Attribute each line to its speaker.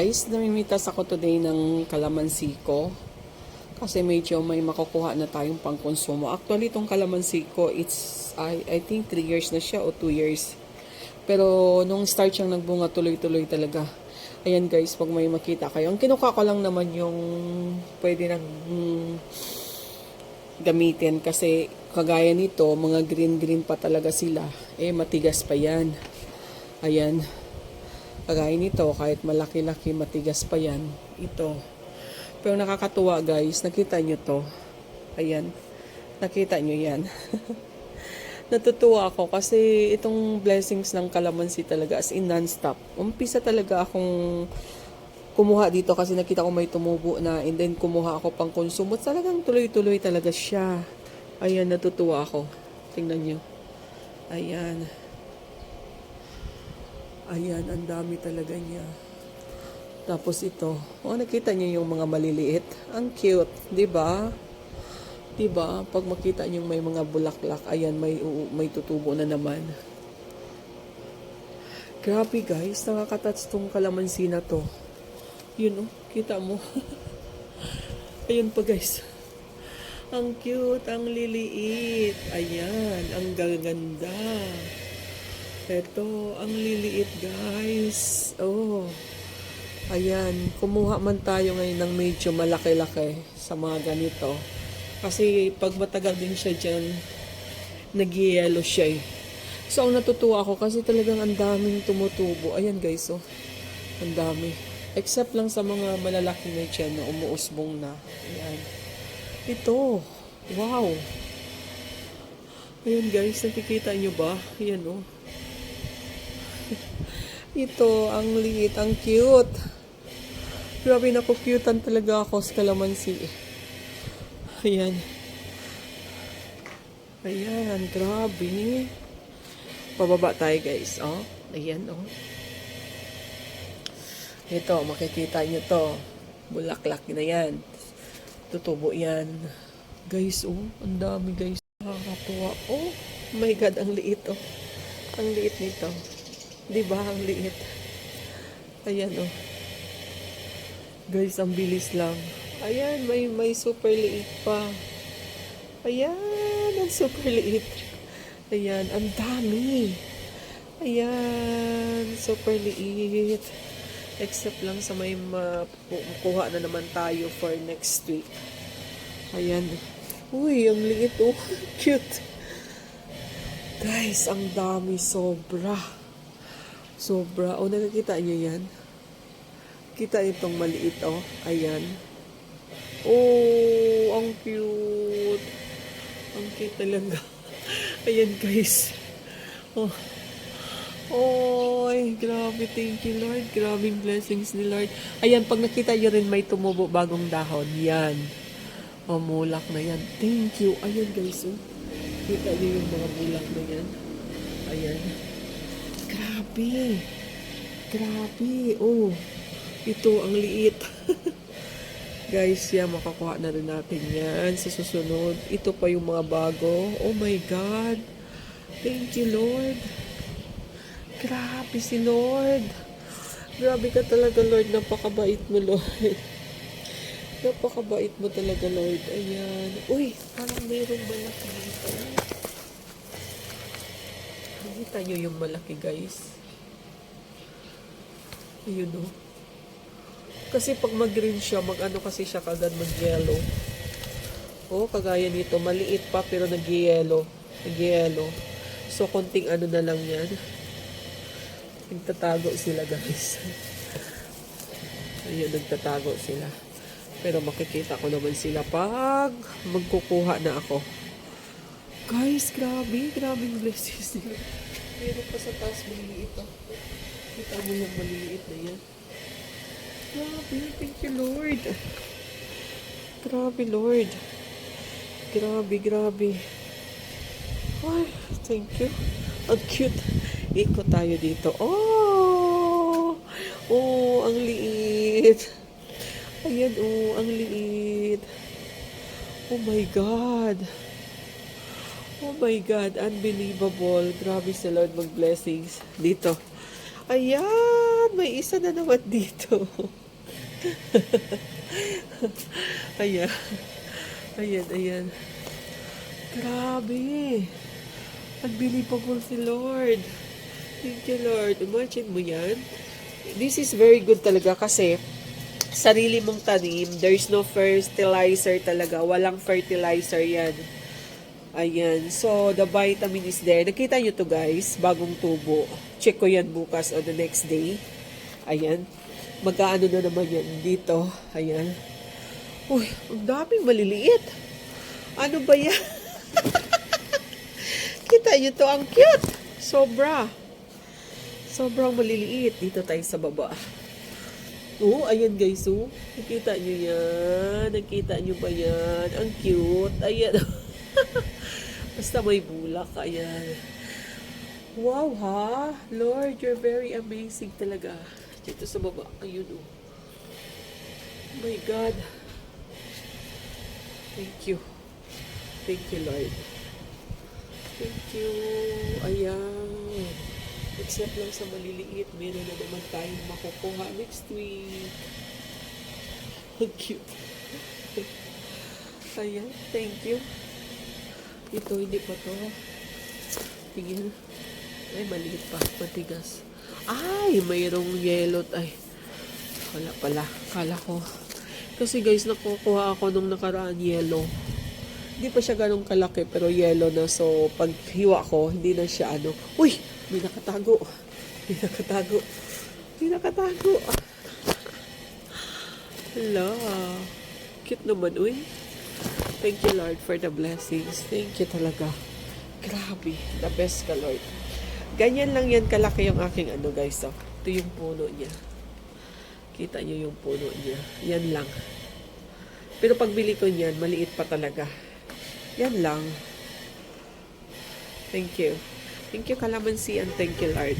Speaker 1: guys, namimitas ako today ng kalamansi ko. Kasi medyo may makukuha na tayong pangkonsumo. Actually, itong kalamansi ko, it's, I, I think 3 years na siya o 2 years. Pero nung start siyang nagbunga, tuloy-tuloy talaga. Ayan guys, pag may makita kayo. Ang kinuha ko lang naman yung pwede nang mm, gamitin kasi kagaya nito, mga green-green pa talaga sila. Eh, matigas pa yan. Ayan. Kagaya nito, kahit malaki-laki, matigas pa yan. Ito. Pero nakakatuwa guys, nakita nyo to. Ayan. Nakita nyo yan. Natutuwa ako kasi itong blessings ng kalamansi talaga as in non-stop. Umpisa talaga akong kumuha dito kasi nakita ko may tumubo na and then kumuha ako pang konsumo. Talagang tuloy-tuloy talaga siya. Ayan, natutuwa ako. Tingnan nyo. Ayan. Ayan, ang dami talaga niya. Tapos ito, oh nakita niyo yung mga maliliit. Ang cute, 'di ba? 'Di ba? Pag makita niyo may mga bulaklak, ayan may may tutubo na naman. Grabe guys, nakakatats tong kalamansi na to. Yun oh, kita mo. Ayun pa guys. Ang cute, ang liliit. Ayan, ang gaganda. Ito, ang liliit guys. Oh. Ayan, kumuha man tayo ngayon ng medyo malaki-laki sa mga ganito. Kasi pag matagal din siya dyan, nag-yellow siya eh. So, ang natutuwa ako kasi talagang ang daming tumutubo. Ayan guys, oh. Ang dami. Except lang sa mga malalaki na tiyan na umuusbong na. Ayan. Ito. Wow. Ayan guys, nakikita nyo ba? Ayan oh. Ito, ang liit, ang cute. Grabe na kukyutan talaga ako sa kalamansi. Ayan. Ayan, grabe. Pababa tayo guys, oh. Ayan, oh. Ito, makikita nyo to. Bulaklak na yan. Tutubo yan. Guys, oh. Ang dami guys. Nakakatuwa. Oh, my God, ang liit, oh. Ang liit nito. Di ba? Ang liit. Ayan, oh. Guys, ang bilis lang. Ayan, may, may super liit pa. Ayan, ang super liit. Ayan, ang dami. Ayan, super liit. Except lang sa may makuha na naman tayo for next week. Ayan. Uy, ang liit oh. Cute. Guys, ang dami. Sobra. Sobra. O, nakikita niyo yan? Kita itong maliit, oh. Ayan. Oh, ang cute. Ang cute talaga. Ayan, guys. Oh. Oy, grabe. Thank you, Lord. Grabing blessings ni Lord. Ayan, pag nakita nyo rin may tumubo bagong dahon. Yan. O, mulak na yan. Thank you. Ayan, guys. Oh. Kita nyo yung mga bulak na yan. Ayan. Grabe. Grabe. Oh. Ito, ang liit. Guys, yan, makakuha na rin natin yan sa susunod. Ito pa yung mga bago. Oh my God. Thank you, Lord. Grabe si Lord. Grabe ka talaga, Lord. Napakabait mo, Lord. Napakabait mo talaga, Lord. Ayan. Uy, parang mayroong malaki dito. Nakita nyo yung malaki, guys. Ayun, oh. Kasi pag mag-green siya, mag-ano kasi siya kagad mag-yellow. Oh, kagaya nito, maliit pa pero nag-yellow. Nag-yellow. So, konting ano na lang yan. Nagtatago sila, guys. Ayun, nagtatago sila. Pero makikita ko naman sila pag magkukuha na ako. Guys, grabe. Grabing blessings nila. Meron pa sa taas maliliit. Oh. Kita mo yung maliliit na yan. Grabe, thank you, Lord. Grabe, Lord. Grabe, grabe. Ay, thank you. Ang cute. Ikot tayo dito. Oh! Oh, ang liit. Ayan, oh, ang liit. Oh my God. Oh my God, unbelievable. Grabe sa Lord mag-blessings. Dito. Ayan! May isa na naman dito. ayan. Ayan, ayan. Grabe. Unbelievable si Lord. Thank you, Lord. Imagine mo yan. This is very good talaga kasi sarili mong tanim, there's no fertilizer talaga. Walang fertilizer yan. Ayan. So, the vitamin is there. Nakita nyo to guys, bagong tubo. Check ko yan bukas or the next day. Ayan. Magkaano na naman yan dito. Ayan. Uy, ang daming maliliit. Ano ba yan? Kita nyo to, ang cute. Sobra. Sobrang maliliit. Dito tayo sa baba. Oo, ayan guys, oh. Nakita nyo yan. Nakita nyo ba yan? Ang cute. Ayan. Basta may bulak. Ayan. Wow, ha? Lord, you're very amazing talaga. Dito sa baba. Ayun, oh. My God. Thank you. Thank you, Lord. Thank you. Ayan. Except lang sa maliliit, meron na naman tayong makukuha next week. Ang cute. Ayan, thank you. Ito, hindi pa to. Tingin. Ay, maliit pa. Matigas. Ay, mayroong yellow. Ay, wala pala. Kala ko. Kasi guys, nakukuha ako nung nakaraan yellow. Hindi pa siya ganun kalaki, pero yellow na. So, pag hiwa ko, hindi na siya ano. Uy! May nakatago. May nakatago. May nakatago. Hala. Cute naman, uy. Thank you, Lord, for the blessings. Thank you talaga. Grabe. The best ka, Lord. Ganyan lang yan kalaki yung aking ano, guys. Oh. Ito yung puno niya. Kita niyo yung puno niya. Yan lang. Pero pagbili ko niyan, maliit pa talaga. Yan lang. Thank you. Thank you, Calamansi, and thank you, Lord.